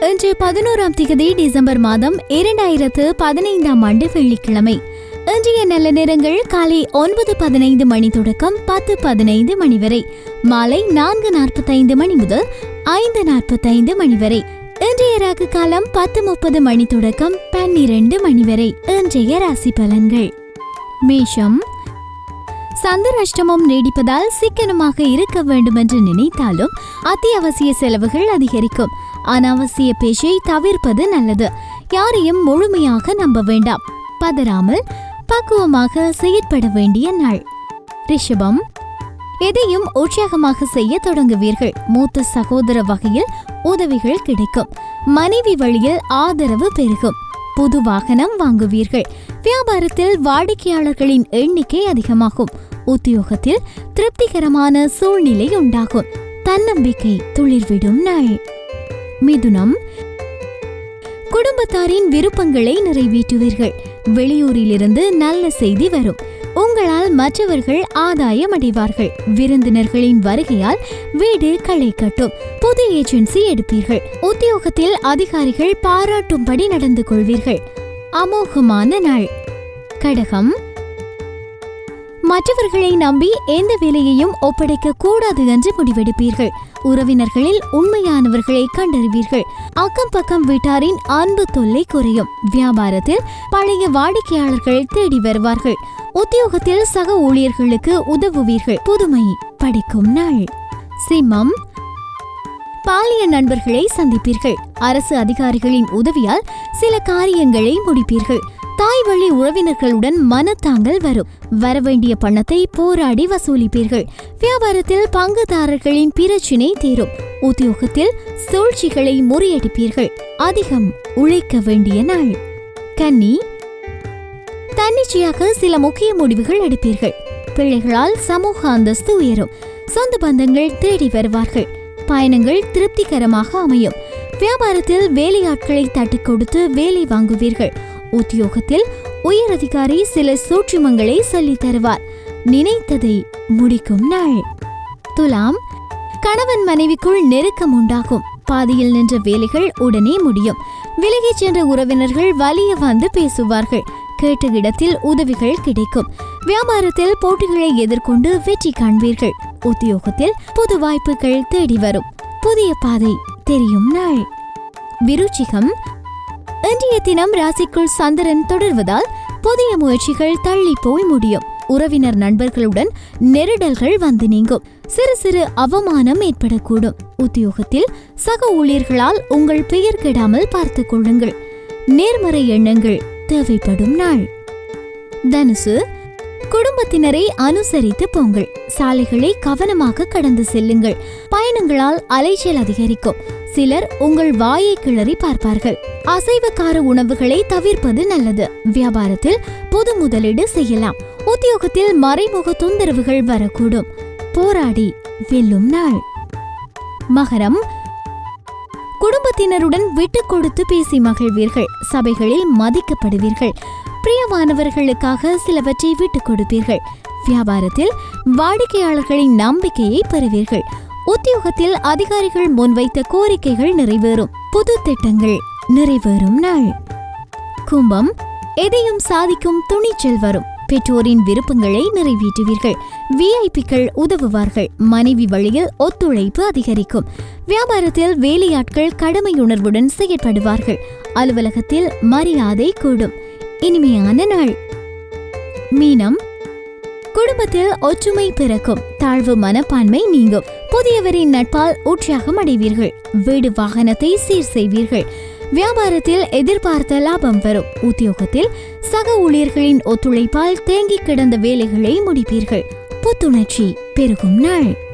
இன்று பதினோராம் திகதி டிசம்பர் மாதம் இரண்டாயிரத்து பதினைந்தாம் ஆண்டு வெள்ளிக்கிழமை. இன்றைய நல்ல நேரங்கள் காலை ஒன்பது பதினைந்து மணி தொடக்கம் பத்து பதினைந்து மணி வரை. மாலை நான்கு நாற்பத்தைந்து மணி முதல் ஐந்து நாற்பத்தைந்து மணி வரை. இன்றைய ராகு காலம் பத்து முப்பது மணி தொடக்கம் பன்னிரண்டு மணி வரை. இன்றைய ராசி பலன்கள். மேஷம். சந்திராஷ்டமம் நீடிப்பதால் சிக்கனமாக இருக்க வேண்டும் என்று நினைத்தாலும் அத்தியாவசிய செலவுகள் அதிகரிக்கும். அனாவசிய பேச்சை தவிர்ப்பது நல்லது. யாரையும் முழுமையாக நம்ப வேண்டாம். பதறாமல் பக்குவமாக செயற்பட வேண்டிய நாள். ரிஷபம் எதையும் உற்சாகமாக செய்ய தொடங்குவீர்கள். மூத்த சகோதர வகையில் உதவிகள் கிடைக்கும். மனைவி வழியில் ஆதரவு பெருகும். புது வாகனம் வாங்குவீர்கள். வியாபாரத்தில் வாடிக்கையாளர்களின் எண்ணிக்கை அதிகமாகும். உத்தியோகத்தில் திருப்திகரமான சூழ்நிலை உண்டாகும். தன்னம்பிக்கை துளிர்விடும் நாள். மிதுனம். குடும்பத்தாரின் விருப்பங்களை நிறைவேற்றுவீர்கள். வெளியூரிலிருந்து நல்ல செய்தி வரும். உங்களால் மற்றவர்கள் ஆதாயம் அடைவார்கள். விருந்தினர்களின் வருகையால் வீடு களை கட்டும். புது ஏஜென்சி எடுப்பீர்கள். உத்தியோகத்தில் அதிகாரிகள் பாராட்டும்படி நடந்து கொள்வீர்கள். அமோகமான நாள். கடகம். மற்றவர்களை நம்பி எந்த வேலையையும் ஒப்படைக்க கூடாது என்று முடிவெடுப்பீர்கள். உறவினர்களில் உண்மையானவர்களை கண்டறிவீர்கள். அக்கம் பக்கம் வீட்டாரின் அன்பு தொல்லை குறையும். வியாபாரத்தில் பழைய வாடிக்கையாளர்கள் தேடி வருவார்கள். உத்தியோகத்தில் சக ஊழியர்களுக்கு உதவுவீர்கள். புதுமை படிக்கும் நாள். சிம்மம். பாலிய நண்பர்களை சந்திப்பீர்கள். அரசு அதிகாரிகளின் உதவியால் சில காரியங்களை முடிப்பீர்கள். தாய் வழி உறவினர்களுடன் மனத்தாங்கல் வரும். வரவேண்டிய பணத்தை போராடி வசூலிப்பீர்கள். வியாபாரத்தில் பங்குதாரர்களின் பிரச்சினை தீரும். உத்தியோகத்தில் சூழ்ச்சிகளை முறியடிப்பீர்கள். அதிகம் உழைக்க வேண்டிய நாள். கன்னி தன்னிச்சையாக சில முக்கிய முடிவுகள் எடுப்பீர்கள். பிள்ளைகளால் சமூக அந்தஸ்து உயரும். சொந்த பந்தங்கள் தேடி வருவார்கள். பயணங்கள் திருப்திகரமாக அமையும். வியாபாரத்தில் வேலையாட்களை தட்டி கொடுத்து வேலை வாங்குவீர்கள். உத்தியோகத்தில் உயர் அதிகாரி சில சூட்சுமங்களை சொல்லி தருவார். நினைத்ததை முடிக்கும் நாள். துலாம் கணவன் மனைவிக்குள் நெருக்கம் உண்டாகும். பாதியில் நின்ற வேலைகள் உடனே முடியும். விலகிச் சென்ற உறவினர்கள் வலிய வந்து பேசுவார்கள். கேட்ட இடத்தில் உதவிகள் கிடைக்கும். வியாபாரத்தில் போட்டிகளை எதிர்கொண்டு வெற்றி காண்பீர்கள். உத்தியோகத்தில் புது வாய்ப்புகள் தேடி வரும். புதிய பாதை தெரியும் நாள். விருச்சிகம் இன்றைய தினம் ராசிக்குள் சந்திரன் தொடர்வதால் புதிய முயற்சிகள் தள்ளி போய் முடியும். உறவினர் நண்பர்களுடன் நெருடல்கள் வந்து நீங்கும். சிறு சிறு அவமானம் ஏற்படக்கூடும். உத்தியோகத்தில் சக ஊழியர்களால் உங்கள் பெயர் கெடாமல் பார்த்துக் கொள்ளுங்கள். நேர்மறை எண்ணங்கள் தேவைப்படும் நாள். தனுசு குடும்பத்தினரை அனுசரித்து போங்கள். சாலைகளை கவனமாக கடந்து செல்லுங்கள். பயணங்களால் அலைச்சல் அதிகரிக்கும். சிலர் உங்கள் வாயை கிளறி பார்ப்பார்கள். அசைவக்கார உணவுகளை தவிர்ப்பது நல்லது. வியாபாரத்தில் பொது முதலீடு செய்யலாம். உத்தியோகத்தில் மறைமுக தொந்தரவுகள் வரக்கூடும். போராடி வெல்லும் நாள். மகரம். குடும்பத்தினருடன் விட்டு கொடுத்து பேசி மகிழ்வீர்கள். சபைகளில் மதிக்கப்படுவீர்கள். பிரியமானவர்களுக்காக சிலவற்றை விட்டுக் கொடுப்பீர்கள். வியாபாரத்தில் வாடிக்கையாளர்களின் நம்பிக்கையை பெறுவீர்கள். உத்தியோகத்தில் அதிகாரிகள் முன்வைத்த கோரிக்கைகள் நிறைவேறும். புது திட்டங்கள் நிறைவேறும் நாள். கும்பம் எதையும் சாதிக்கும் துணிச்சல் வரும். பெற்றோரின் விருப்பங்களை நிறைவேற்றுவீர்கள். விஐபிக்கள் உதவுவார்கள். மனைவி வழியில் ஒத்துழைப்பு அதிகரிக்கும். வியாபாரத்தில் வேலையாட்கள் கடமையுணர்வுடன் செயற்படுவார்கள். அலுவலகத்தில் மரியாதை கூடும். இனிமையான நாள். மீனம் குடும்பத்தில் ஒற்றுமை பிறக்கும். தாழ்வு மனப்பான்மை நீங்கும். புதியவரின் நட்பால் உற்சாகம் அடைவீர்கள் வீடு வாகனத்தை சீர் செய்வீர்கள். வியாபாரத்தில் எதிர்பார்த்த லாபம் வரும். உத்தியோகத்தில் சக ஊழியர்களின் ஒத்துழைப்பால் தேங்கி கிடந்த வேலைகளை முடிப்பீர்கள். புத்துணர்ச்சி பெருகும் நாள்.